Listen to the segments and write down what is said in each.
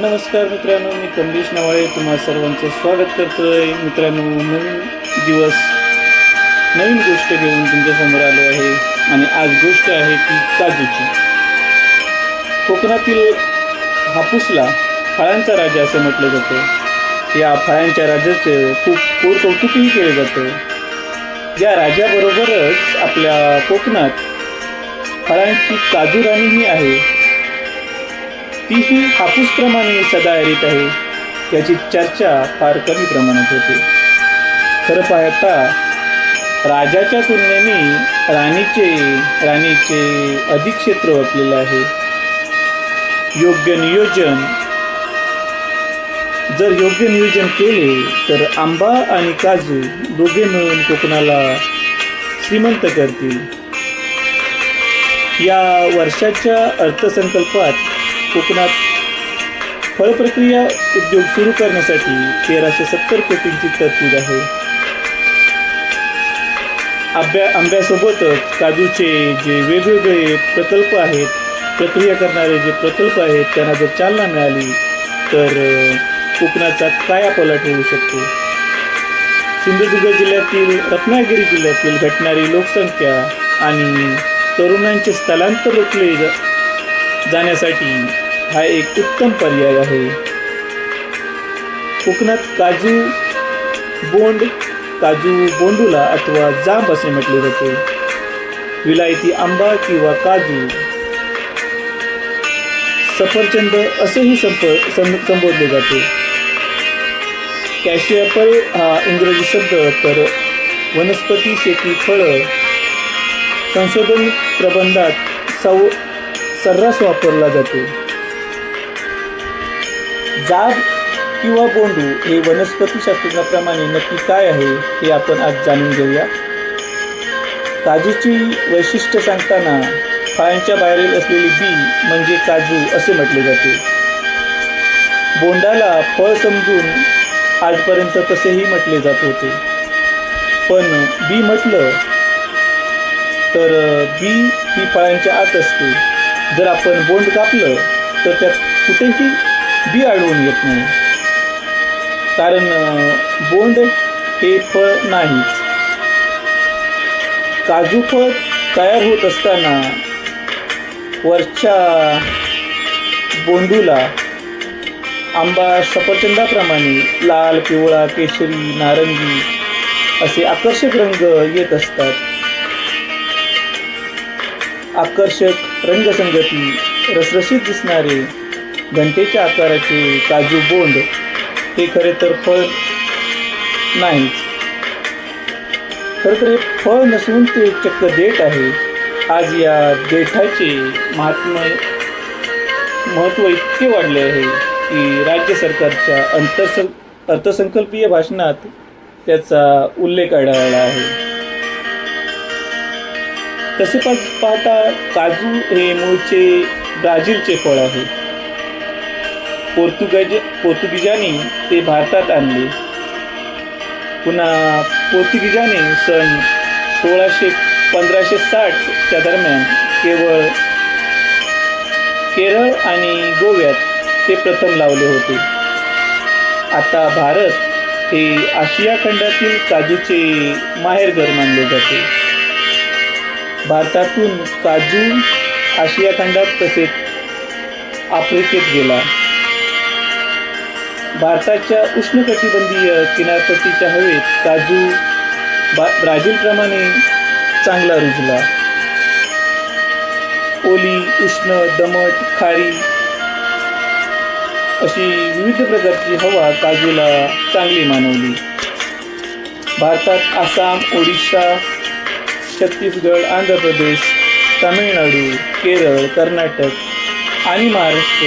नमस्कार मित्रांनो मी कमलेश नवाळे. तुम्हा सर्वांचं स्वागत करतोय. मित्रांनो नवीन दिवस नवीन गोष्ट घेऊन तुमच्यासमोर आलो आहे. आणि आज गोष्ट आहे ती काजूची. कोकणातील हापूसला फळांचा राजा असं म्हटलं जातं. या फळांच्या राजाचं खूप कोर कौतुकही केलं जातं. या राजाबरोबरच आपल्या कोकणात फळांची काजू राणीही आहे. तीही हापूसप्रमाणे सदा येत आहे. याची चर्चा फार कमी प्रमाणात होते. खरं पाहता राजाच्या तुलनेने राणीचे राणीचे अधिक क्षेत्र व्यापलेलं आहे. योग्य नियोजन जर योग्य नियोजन केले तर आंबा आणि काजू दोघे मिळून कोकणाला श्रीमंत करतील. या वर्षाच्या अर्थसंकल्पात कोकणात फळप्रक्रिया उद्योग सुरू करण्यासाठी तेराशे सत्तर कोटींची तरतूद आहे. आंब्या आंब्यासोबतच काजूचे जे वेगवेगळे प्रकल्प आहेत प्रक्रिया करणारे जे प्रकल्प आहेत त्यांना जर चालना मिळाली तर कोकणाचा कोकणाचा कायापालट होऊ शकतो? सिंधुदुर्ग जिल्ह्यातील रत्नागिरी जिल्ह्यातील घटणारी लोकसंख्या आणि तरुणांचे स्थलांतर रोखले जा जाण्यासाठी हा एक उत्तम पर्याय आहे. कोकणात काजू बोंड काजू बोंडूला अथवा जांब असे म्हटले जाते. विलायती आंबा किंवा काजू. सफरचंद असेही संप सं संबोधले जाते. कॅशू हा इंग्रजी शब्द तर वनस्पती शेती फळं. संशोधन प्रबंधात सौ सर्रास वापरला जातो. जाब किंवा बोंडू हे वनस्पतीशास्त्रज्ञाप्रमाणे नक्की काय आहे हे आपण आज जाणून घेऊया. काजूची वैशिष्ट्य सांगताना फळांच्या बाहेरील असलेली बी म्हणजे काजू असे म्हटले जाते. बोंडाला फळ समजून आजपर्यंत तसेही म्हटले जात होते. पण बी म्हटलं तर बी ही फळांच्या आत असते. जर आपण बोंड कापलं तर त्यात कुठेही बी आढळून येत नाही. कारण बोंड हे फळ नाहीच काजू फळ तयार होत असताना वरच्या बोंडूला आंबा सफरचंदाप्रमाणे लाल पिवळा केशरी नारंगी असे आकर्षक रंग येत असतात. आकर्षक रंगसंगती रसरशीत दिसणारे घंटेच्या आकाराचे काजू बोंड हे खरे तर फळ नाहीच खरं तर हे फळ नसून ते चक्क देठ आहे. आज या देठाचे महात्म्य महत्त्व इतके वाढले आहे की राज्य सरकारच्या अंतर्स अर्थसंकल्पीय भाषणात त्याचा उल्लेख आढळला आहे. तसे पाच पाहता काजू हे मूळचे ब्राझीलचे फळ आहे. पोर्तुगज पोर्तुगीजांनी ते भारतात आणले. पुन्हा पोर्तुगीजाने सन सोळाशे पंधराशे साठच्या दरम्यान केवळ केरळ आणि गोव्यात ते प्रथम लावले होते. आता भारत हे आशिया खंडातील काजूचे माहेरघर मानले जाते. भारतातून काजू आशिया खंडात तसेच आफ्रिकेत गेला. भारताच्या उष्णकटिबंधीय किनारपट्टीच्या हवेत काजू बा ब्राझीलप्रमाणे चांगला रुजला. ओली उष्ण दमट खारी अशी विविध प्रकारची हवा काजूला चांगली मानवली. भारतात आसाम ओडिशा छत्तीसगड आंध्र प्रदेश तामिळनाडू केरळ कर्नाटक आणि महाराष्ट्र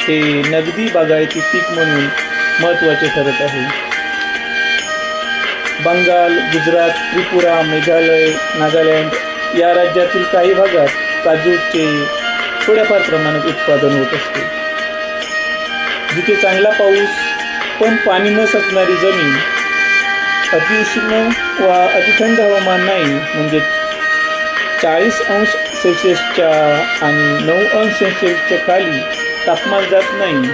हे नगदी बागायती पीक म्हणून महत्त्वाचे ठरत आहे. बंगाल गुजरात त्रिपुरा मेघालय नागालँड या राज्यातील काही भागात काजूचे थोड्याफार प्रमाणात उत्पादन होत असते. जिथे चांगला पाऊस पण पाणी न सकणारी जमीन अतिउष्ण वा अतिथंड हवामान नाही म्हणजे चाळीस अंश सेल्सिअसच्या आणि नऊ अंश सेल्सिअसच्या खाली तापमान जात नाही.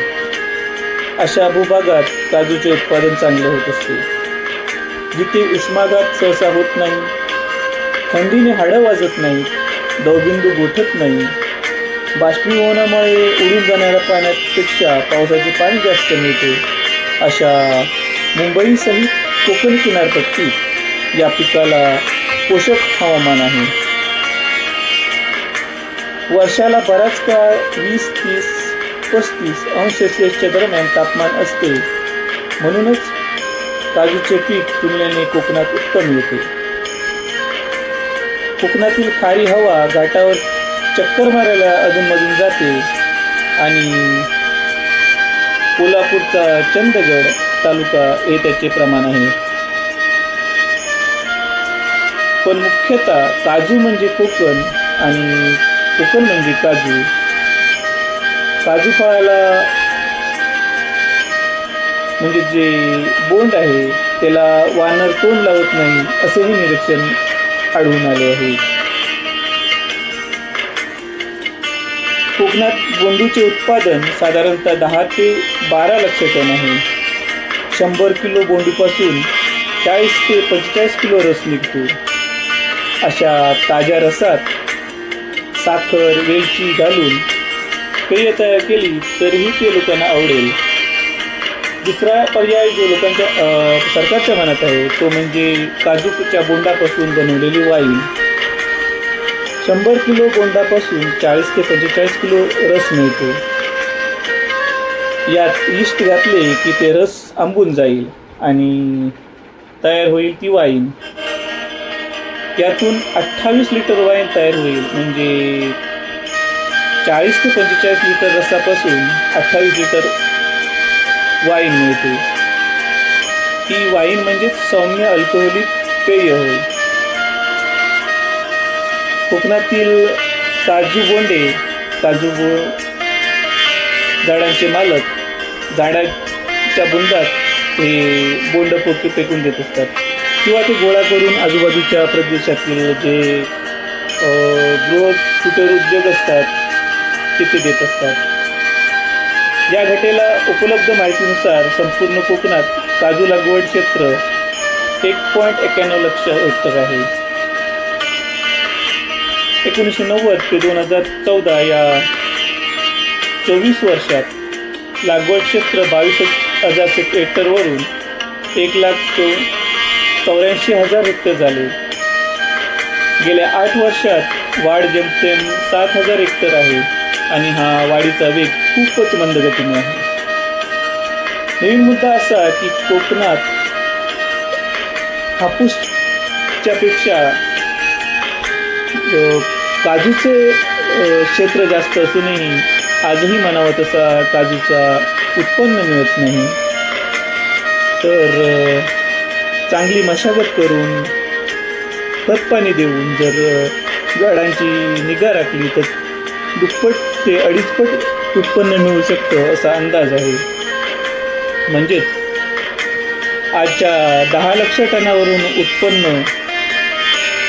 अशा भूभागात काजूचे उत्पादन चांगले होत असते. जिथे उष्माघात सहसा होत नाही थंडीने हाडं वाजत नाहीत दवबिंदू गोठत नाही. बाष्पीभवनामुळे उडून जाणाऱ्या पाण्यापेक्षा पावसाचे पाणी जास्त मिळते अशा मुंबईसहित कोकण किनारपट्टी या पिकाला पोषक हवामान आहे. वर्षाला बराच काळ वीस तीस पस्तीस अंश सेल्सिअसच्या दरम्यान तापमान असते. म्हणूनच काजूचे पीक तुलनेने कोकणात उत्तम येते. कोकणातील खारी हवा घाटावर चक्कर मारायला अधूनमधून जाते आणि कोल्हापूरचा चंदगड तालुका हे त्याचे प्रमाण आहे. पण मुख्यतः काजू म्हणजे कोकण आणि कोकण म्हणजे काजू. काजू फळाला म्हणजे जे बोंड आहे त्याला वानर तोंड लावत नाही असेही निरीक्षण आढळून आले आहे. कोकणात बोंडूचे उत्पादन साधारणतः दहा ते बारा लक्ष टन आहे. शंभर किलो बोंडीपासून चाळीस ते पंचेचाळीस किलो रस निघतो. अशा ताज्या रसात साखर वेलची घालून पेय तयार केली तरीही ते लोकांना आवडेल. दुसरा पर्याय जो लोकांच्या सरकारच्या मनात आहे तो म्हणजे काजूच्या बोंडापासून बनवलेली वाईन. शंभर किलो बोंडापासून चाळीस ते पंचेचाळीस किलो रस मिळतो. यात इष्ट घातले की ते रस आंबून जाईल आणि तयार होईल ती वाईन. यातून अठ्ठावीस लिटर वाईन तयार होईल म्हणजे चाळीस ते पंचेचाळीस लिटर रसापासून अठ्ठावीस लिटर वाईन मिळते. ती वाईन म्हणजेच सौम्य अल्कोहोलिक पेय होय. कोकणातील काजू बोंडे काजू बो झाडांचे मालक झाडाच्या बुंदात हे बोंड पोके फेकून देत असतात. किंवा ते गोळा करून आजूबाजूच्या प्रदेशातील जे गृह कुटर उद्योग असतात तिथे देत असतात. या घटेला उपलब्ध माहितीनुसार संपूर्ण कोकणात काजू लागवड क्षेत्र एक पॉईंट एक्याण्णव लक्ष हेक्टर आहे. एकोणीसशे नव्वद ते दोन हजार चौदा या चोवीस वर्षात लागवड क्षेत्र बावीस हजार हेक्टरवरून एक लाख चौ चौऱ्याऐंशी हजार हेक्टर झाले. गेल्या आठ वर्षात वाढ जेमतेम सात हजार हेक्टर आहे आणि हा वाढीचा वेग खूपच मंद गतीने आहे. नवीन मुद्दा असा की कोकणात हापूसच्या पेक्षा काजूचे क्षेत्र जास्त असूनही आजही म्हणावं तसा काजूचा उत्पन्न मिळत नाही. तर चांगली मशागत करून खत पाणी देऊन जर झाडांची निगा राखली तर दुप्पट ते अडीचपट उत्पन्न मिळू शकतं असा अंदाज आहे. म्हणजेच आजच्या दहा लक्ष टनावरून उत्पन्न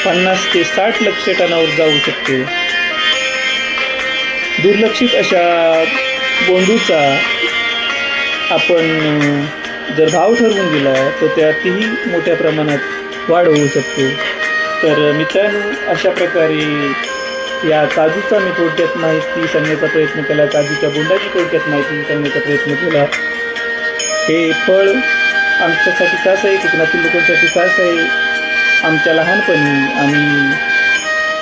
पन्नास ते साठ लक्ष टनावर जाऊ शकते. दुर्लक्षित अशा बोंडूचा आपण जर भाव ठरवून दिला तर त्यातही मोठ्या प्रमाणात वाढ होऊ शकते. तर मित्रांनो अशा प्रकारे या काजूचा मी थोडक्यात माहिती सांगण्याचा प्रयत्न केला. काजूच्या बोंडाची थोडक्यात माहिती सांगण्याचा प्रयत्न केला. हे फळ आमच्यासाठी खास आहे कोकणातील लोकांसाठी खास आहे. आमच्या लहानपणी आम्ही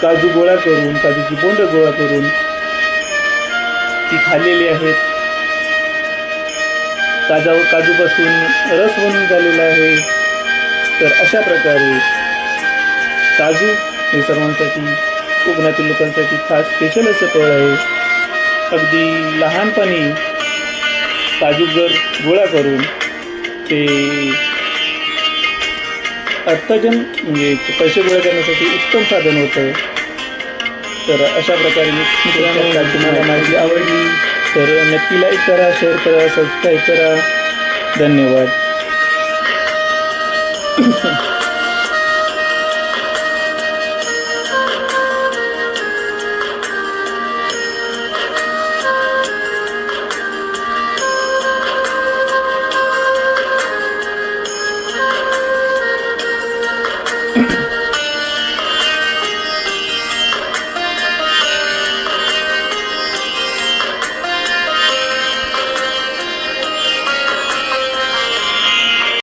काजू गोळा करून काजूची बोंड गोळा करून ती खाल्लेली आहेत. काजा काजूपासून रस बनून झालेला आहे. तर अशा प्रकारे काजू हे सर्वांसाठी कोकणातील लोकांसाठी खास स्पेशल असं फळ आहे. अगदी लहानपणी काजू जर गोळा करून ते अर्थजन म्हणजे पैसे गोळा करण्यासाठी उत्तम साधन होतं. तर अशा प्रकारे मित्रांनो तुम्हाला माहिती आवडली. तर नक्की लाईक करा शेअर करा सबस्क्राईब करा. धन्यवाद.